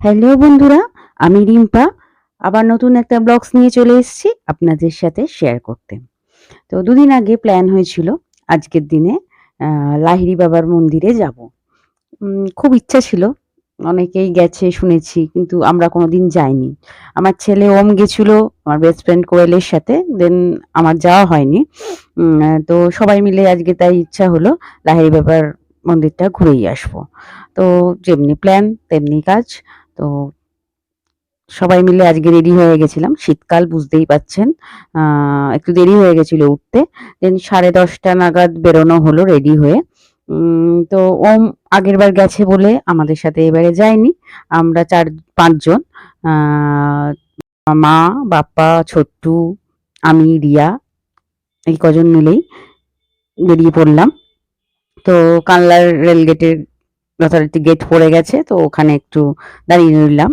Hello বন্ধুরা, আমি রিম্পা। আবার নতুন একটা ব্লগস নিয়ে চলে এসেছি আপনাদের সাথে শেয়ার করতে। তো দুদিন আগে প্ল্যান হয়েছিল আজকের দিনে লাহিড়ি বাবার মন্দিরে যাব। খুব ইচ্ছা ছিল, অনেকেই গেছে শুনেছি, কিন্তু আমরা কোনো দিন যাইনি। আমার ছেলে ওম গেছিল, আমার বেস্ট ফ্রেন্ড কোয়েলের সাথে দেন আমার যাওয়া হয়নি। তো সবাই মিলে আজকে তাই ইচ্ছা হলো, লাহিড়ি বাবার মন্দিরটা ঘুরেই আসব। তো যেমনি প্ল্যান তেমনি কাজ। তো সবাই মিলে আজকে রেডি হয়ে গেছিলাম। শীতকাল বুঝতেই পাচ্ছেন। একটু দেরি হয়ে গেছিল উঠতে। দেন সাড়ে দশটা নাগাদ বেরোনো হলো রেডি হয়ে। তো ওম আগের বার গেছে বলে আমাদের সাথে এবারে যায়নি। আমরা চার, পাঁচজন। মা, বাপ্পা, ছোট্টু, আমি, রিয়া, এই কজন মিলেই বেরিয়ে পড়লাম। তো কানলার রেল গেটের যথারীতি গেট পড়ে গেছে, তো ওখানে একটু দাঁড়িয়ে রইলাম।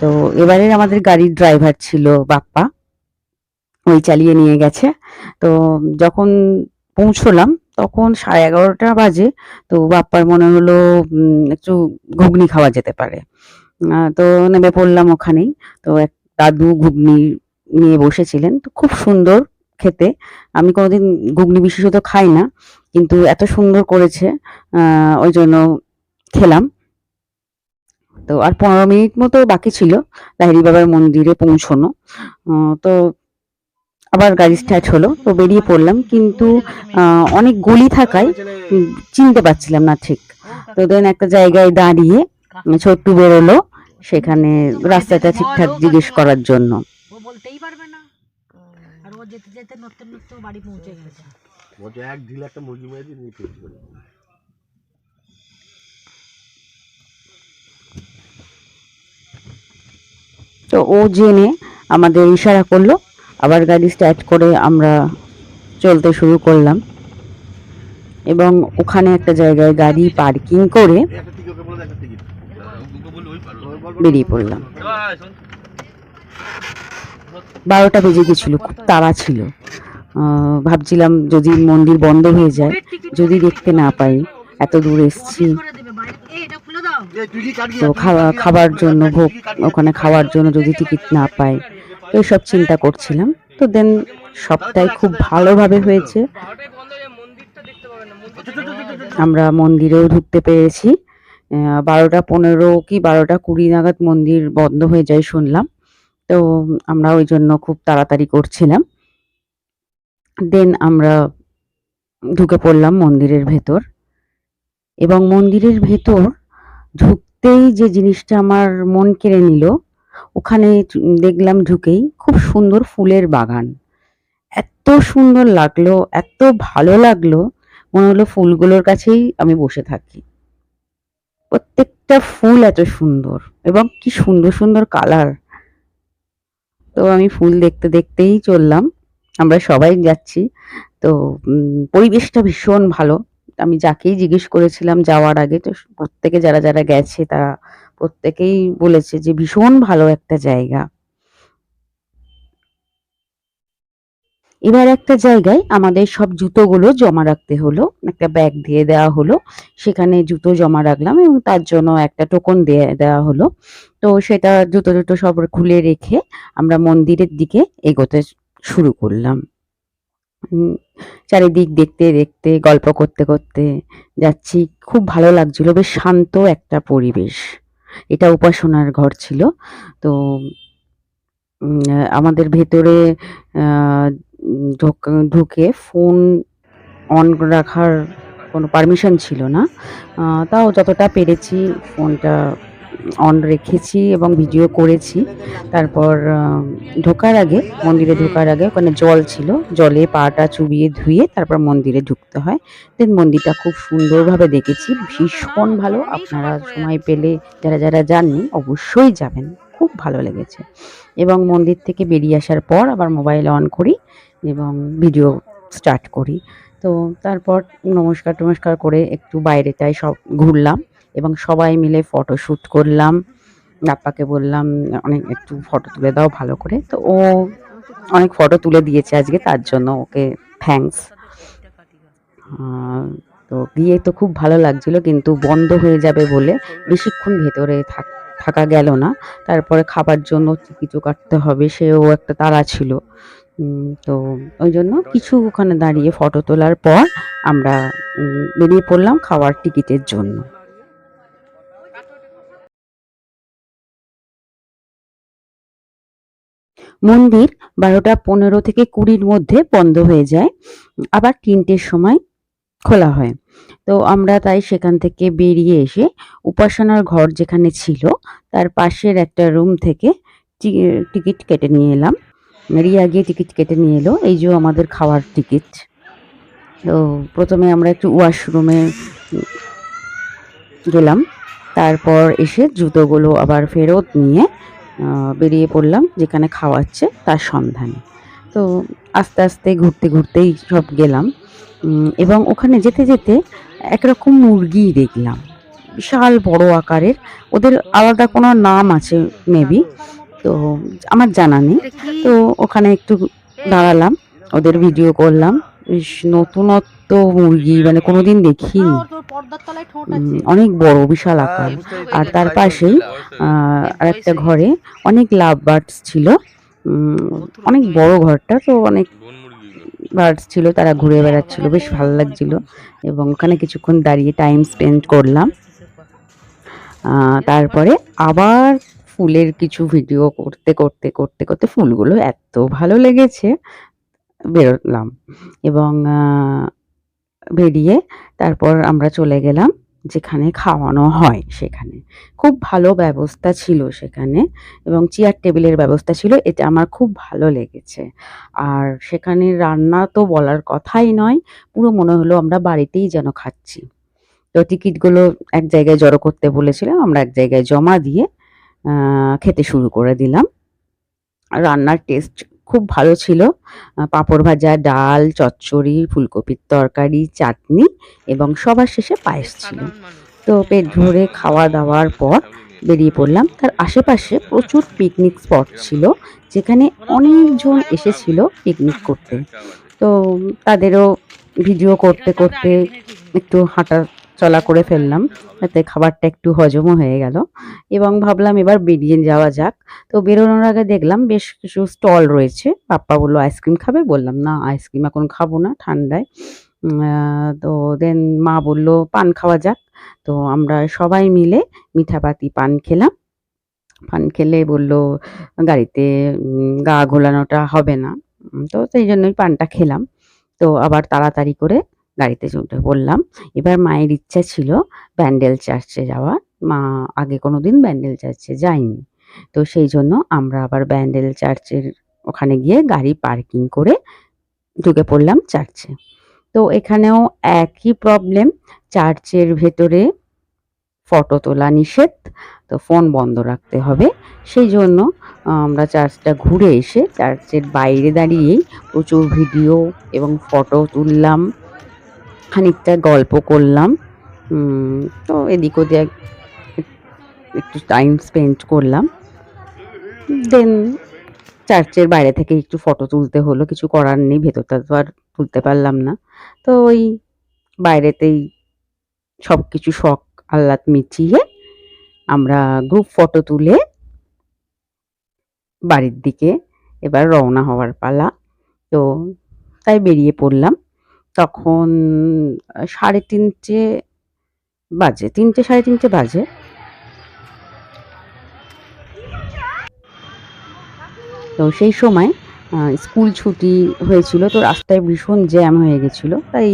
তো এবারে আমাদের গাড়ির ড্রাইভার ছিল বাপ্পা। ওই চালিয়ে নিয়ে গেছে। তো যখন পৌঁছলাম, তখন সাড়ে এগারোটা বাজে, তো বাপ্পার মনে হলো একটু ঘুগনি খাওয়া যেতে পারে। তো নেমে পড়লাম ওখানেই। তো এক দাদু ঘুগনি নিয়ে বসেছিলেন। তো খুব সুন্দর খেতে। আমি কোনোদিন ঘুগনি বিশেষত খাই না, কিন্তু এত সুন্দর করেছে। ওই জন্য খেলাম। তো আর পনেরো মিনিট মতো বাকি ছিল লাহিড়ি বাবার মন্দিরে পৌঁছনো। তো আবার গাড়ি স্টার্ট হলো তো বেরিয়ে পড়লাম। কিন্তু অনেক গলি থাকায় চিনতে পারছিলাম না ঠিক। তো দেন একটা জায়গায় দাঁড়িয়ে ছোট্টু বেরোলো সেখানে রাস্তাটা ঠিকঠাক জিজ্ঞেস করার জন্য। বলতেই পারবে না। আর ও যেতে যেতে নড়তে নড়তে বাড়ি পৌঁছে গেছে। বলছে এক ঢিলে একটা মুরগি মেরে দিয়ে নিয়ে পেয়েছি বলে। তো ও জেনে আমাদের ইশারা করল, আবার গাড়ি স্টার্ট করে আমরা চলতে শুরু করলাম। এবং ওখানে একটা জায়গায় গাড়ি পার্কিং করে বেরিয়ে পড়লাম। বারোটা বেজে গেছিল, খুব তাড়া ছিল। ভাবছিলাম যদি মন্দির বন্ধ হয়ে যায়, যদি দেখতে না পাই, এত দূর এসছি। তো খাওয়া খাবার জন্য ভোগ, ওখানে খাওয়ার জন্য যদি টিকিট না পাই, তো সব চিন্তা করছিলাম। তো দেন সবটাই খুব ভালোভাবে হয়েছে। আমরা মন্দিরেও ঢুকতে পেরেছি। বারোটা পনেরো কি বারোটা কুড়ি নাগাদ মন্দির বন্ধ হয়ে যায় শুনলাম। তো আমরা ওই জন্য খুব তাড়াতাড়ি করছিলাম। দেন আমরা ঢুকে পড়লাম মন্দিরের ভেতর। এবং মন্দিরের ভেতর ঢুকতেই যে জিনিসটা আমার মন কেড়ে নিল, ওখানে দেখলাম ঢুকেই খুব সুন্দর ফুলের বাগান। এত সুন্দর লাগল, এত ভালো লাগল, মনে হলো ফুলগুলোর কাছেই আমি বসে থাকি। প্রত্যেকটা ফুল এত সুন্দর এবং কি সুন্দর সুন্দর কালার। তো আমি ফুল দেখতে দেখতেই চললাম, আমরা সবাই যাচ্ছি। তো পরিবেশটা ভীষণ ভালো। আমি যাকেই জিজ্ঞেস করেছিলাম যাওয়ার আগে, তো প্রত্যেকে যারা যারা গেছে, তারা প্রত্যেকেই বলেছে যে ভীষণ ভালো একটা জায়গা। এবার একটা জায়গায় আমাদের সব জুতোগুলো জমা রাখতে হলো, একটা ব্যাগ দিয়ে দেওয়া হলো, সেখানে জুতো জমা রাখলাম এবং তার জন্য একটা টোকন দিয়ে দেওয়া হলো। তো সেটা জুতো জুতো সব খুলে রেখে আমরা মন্দিরের দিকে এগোতে শুরু করলাম। চারিদিক দেখতে দেখতে, গল্প করতে করতে যাচ্ছি। খুব ভালো লাগছিল, বেশ শান্ত একটা পরিবেশ। এটা উপাসনার ঘর ছিল। তো আমাদের ভেতরে ঢুকে ফোন অন রাখার কোনো পারমিশন ছিল না। তাও যতটা পেরেছি ফোনটা রেখেছি এবং ভিডিও করেছি। তারপর ঢোকার আগে, মন্দিরে ঢোকার আগে ওখানে জল ছিল। জলে পাটা চুবিয়ে ধুয়ে তারপর মন্দিরে ঢুকতে হয়। দেন মন্দিরটা খুব সুন্দরভাবে দেখেছি। ভীষণ ভালো। আপনারা সময় পেলে যারা যারা যাননি অবশ্যই যাবেন। খুব ভালো লেগেছে। এবং মন্দির থেকে বেরিয়ে আসার পর আবার মোবাইল অন করি এবং ভিডিও স্টার্ট করি। তো তারপর নমস্কার টমস্কার করে একটু বাইরেটায় সব ঘুরলাম। এবং সবাই মিলে ফটো শ্যুট করলাম। আপ্পাকে বললাম, অনেক একটু ফটো তুলে দাও ভালো করে। তো ও অনেক ফটো তুলে দিয়েছে আজকে, তার জন্য ওকে থ্যাঙ্কস তো গিয়ে তো খুব ভালো লাগছিল, কিন্তু বন্ধ হয়ে যাবে বলে বেশিক্ষণ ভেতরে থাক, থাকা গেল না। তারপরে খাবার জন্য কিছু কাটতে হবে, সেও একটা তাড়া ছিল। তো ওই জন্য কিছু ওখানে দাঁড়িয়ে ফটো তোলার পর আমরা বেরিয়ে পড়লাম খাওয়ার টিকিটের জন্য। মন্দির বারোটা পনেরো থেকে কুড়ির মধ্যে বন্ধ হয়ে যায়। আবার তিনটের সময় খোলা হয়। তো আমরা তাই সেখান থেকে বেরিয়ে এসে উপাসনার ঘর যেখানে ছিল, তার পাশের একটা রুম থেকে টিকিট কেটে নিয়ে এলাম। রিয়া গিয়ে টিকিট কেটে নিয়ে এলো। এই যে আমাদের খাওয়ার টিকিট তো প্রথমে আমরা একটু ওয়াশরুমে গেলাম। তারপর এসে জুতোগুলো আবার ফেরত নিয়ে বেরিয়ে পড়লাম, যেখানে খাওয়াচ্ছে তার সন্ধানে। তো আস্তে আস্তে ঘুরতে ঘুরতেই সব গেলাম। এবং ওখানে যেতে যেতে একরকম মুরগি দেখলাম। বিশাল বড় আকারের, ওদের আলাদা কোনো নাম আছে মেবি তো আমার জানা নেই। তো ওখানে একটু দাঁড়ালাম, ওদের ভিডিও করলাম। নতুনত্ব মুরগি মানে কোনোদিন দেখিনি। অনেক বড় বিশাল আকার। আর তার পাশেই আর একটা ঘরে অনেক লাভ বার্ডস ছিল। উম, অনেক বড় ঘরটা তো অনেক বার্ডস ছিল তারা ঘুরে বেড়াচ্ছিল বেশ ভালো লাগছিল। এবং ওখানে কিছুক্ষণ দাঁড়িয়ে টাইম স্পেন্ড করলাম। আহ, তারপরে আবার ফুলের কিছু ভিডিও করতে করতে করতে করতে ফুলগুলো এত ভালো লেগেছে বেরোলাম। এবং বেরিয়ে তারপর আমরা চলে গেলাম যেখানে খাওয়ানো হয় সেখানে। খুব ভালো ব্যবস্থা ছিল সেখানে এবং চেয়ার টেবিলের ব্যবস্থা ছিল, এটা আমার খুব ভালো লেগেছে। আর সেখানে রান্না তো বলার কথাই নয়, পুরো মনে হলো আমরা বাড়িতেই যেন খাচ্ছি। তো টিকিটগুলো এক জায়গায় জড়ো করতে বলেছিলাম, আমরা এক জায়গায় জমা দিয়ে খেতে শুরু করে দিলাম। রান্নার টেস্ট খুব ভালো ছিল। পাঁপড় ভাজা, ডাল, চচ্চড়ি, ফুলকপির তরকারি, চাটনি এবং সবার শেষে পায়েস ছিল। তো পেট ভরে খাওয়া দাওয়ার পর বেরিয়ে পড়লাম। তার আশেপাশে প্রচুর পিকনিক স্পট ছিল, যেখানে অনেকজন এসেছিল পিকনিক করতে। তো তাদেরও ভিডিও করতে করতে একটু হাঁটা চলা করে ফেললাম যাতে খাবারটা একটু হজমও হয়ে গেল। এবং ভাবলাম এবার বেরিয়ে যাওয়া যাক। তো বেরোনোর আগে দেখলাম বেশ কিছু স্টল রয়েছে। পাপ্পা বলল, আইসক্রিম খাবে? বললাম, না, আইসক্রিম এখন খাব না ঠান্ডায়। তো দেন মা বলল, পান খাওয়া যাক। তো আমরা সবাই মিলে মিঠাপাতি পান খেলাম। পান খেলে বলল, গাড়িতে গা ঘোলানোটা হবে না। তো সেই জন্যই পানটা খেলাম। তো আবার তাড়াতাড়ি করে গাড়িতে উঠে পড়লাম এবার মায়ের ইচ্ছা ছিল ব্যান্ডেল চার্চে যাওয়ার। মা আগে কোনো দিন ব্যান্ডেল চার্চে যায়নি। তো সেই জন্য আমরা আবার ব্যান্ডেল চার্চের ওখানে গিয়ে গাড়ি পার্কিং করে ঢুকে পড়লাম চার্চে। তো এখানেও একই প্রবলেম, চার্চের ভেতরে ফটো তোলা নিষেধ, তো ফোন বন্ধ রাখতে হবে। সেই জন্য আমরা চার্চটা ঘুরে এসে চার্চের বাইরে দাঁড়িয়েই প্রচুর ভিডিও এবং ফটো তুললাম। খানিকটা গল্প করলাম। তো এদিক ওদিক একটু টাইম স্পেন্ড করলাম। দেন চার্চের বাইরে থেকে একটু ফটো তুলতে হলো। কিছু করার নেই, ভেতরটা তো আর তুলতে পারলাম না। তো ওই বাইরেতেই সব কিছু শখ, আহ্লাদ মিটিয়ে আমরা গ্রুপ ফটো তুলে বাড়ির দিকে এবার রওনা হওয়ার পালা। তো তাই বেরিয়ে পড়লাম। তখন সাড়ে তিনটে বাজে তিনটে সাড়ে তিনটে বাজে। তো সেই সময় স্কুল ছুটি হয়েছিল তো রাস্তায় ভীষণ জ্যাম হয়ে গেছিল। তাই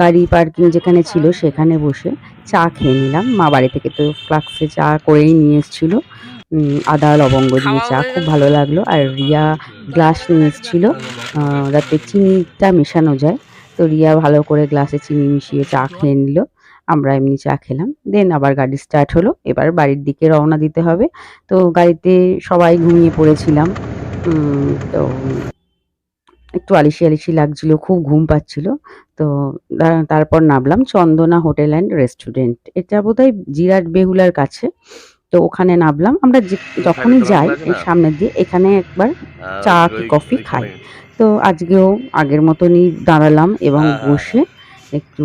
গাড়ি পার্কিং যেখানে ছিল সেখানে বসে চা খেয়ে নিলাম। মা বাড়ি থেকে তো ফ্লাক্সে চা করেই নিয়ে এসেছিল। আদা লবঙ্গ দিয়ে চা খুব ভালো লাগল। আর রিয়া গ্লাস নিয়ে এসেছিল। যাতে চিনিটা মেশানো যায়। তো রিয়া ভালো করে গ্লাসে চিনি মিশিয়ে চা খেয়ে নিল। আমরা এমনি চা খেলাম। দেন আবার গাড়ি স্টার্ট হলো। এবার বাড়ির দিকে রওনা দিতে হবে। তো গাড়িতে সবাই ঘুমিয়ে পড়েছিলাম। তো একটু আলিশি আলিশি লাগছিল খুব ঘুম পাচ্ছিল। তো তারপর নামলাম চন্দনা হোটেল অ্যান্ড রেস্টুরেন্ট এটা বোধহয় জিরাট বেহুলার কাছে। তো ওখানে নামলাম। আমরা যখনই যাই এই সামনের দিয়ে এখানে একবার চা কফি খাই। তো আজকেও আগের মতনই দাঁড়ালাম এবং হ্যাঁ, হ্যাঁ, বসে একটু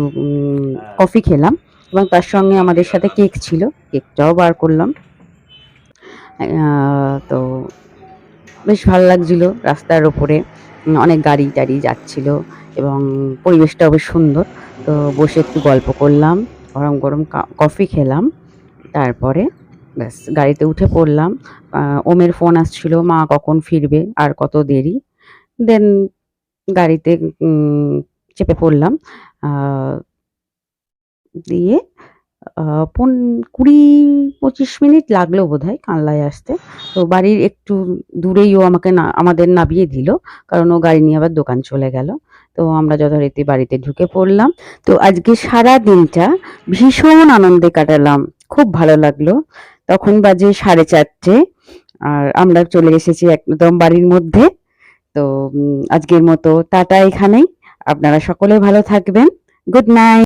কফি খেলাম এবং তার সঙ্গে আমাদের সাথে কেক ছিল কেকটাও বার করলাম। তো বেশ ভালো লাগছিল রাস্তার ওপরে অনেক গাড়ি টাড়ি যাচ্ছিল এবং পরিবেশটাও বেশ সুন্দর। তো বসে একটু গল্প করলাম গরম গরম কফি খেলাম তারপরে ব্যাস গাড়িতে উঠে পড়লাম। ওমের ফোন আসছিল মা কখন ফিরবে? আর কত দেরি? দেন গাড়িতে চেপে পড়লাম। দিয়ে পন, কুড়ি পঁচিশ মিনিট লাগল বোধহয় কানলায় আসতে। তো বাড়ির একটু দূরেই ও আমাকে না, আমাদের নামিয়ে দিল, কারণ ও গাড়ি নিয়ে আবার দোকান চলে গেল। তো আমরা যথারীতি বাড়িতে ঢুকে পড়লাম। তো আজকে সারা দিনটা ভীষণ আনন্দে কাটালাম, খুব ভালো লাগল। তখন বাজে সাড়ে চারটে, আর আমরা চলে এসেছি একদম বাড়ির মধ্যে। তো আজকের মতো টাটা এখানেই। আপনারা সকলে ভালো থাকবেন। Good night.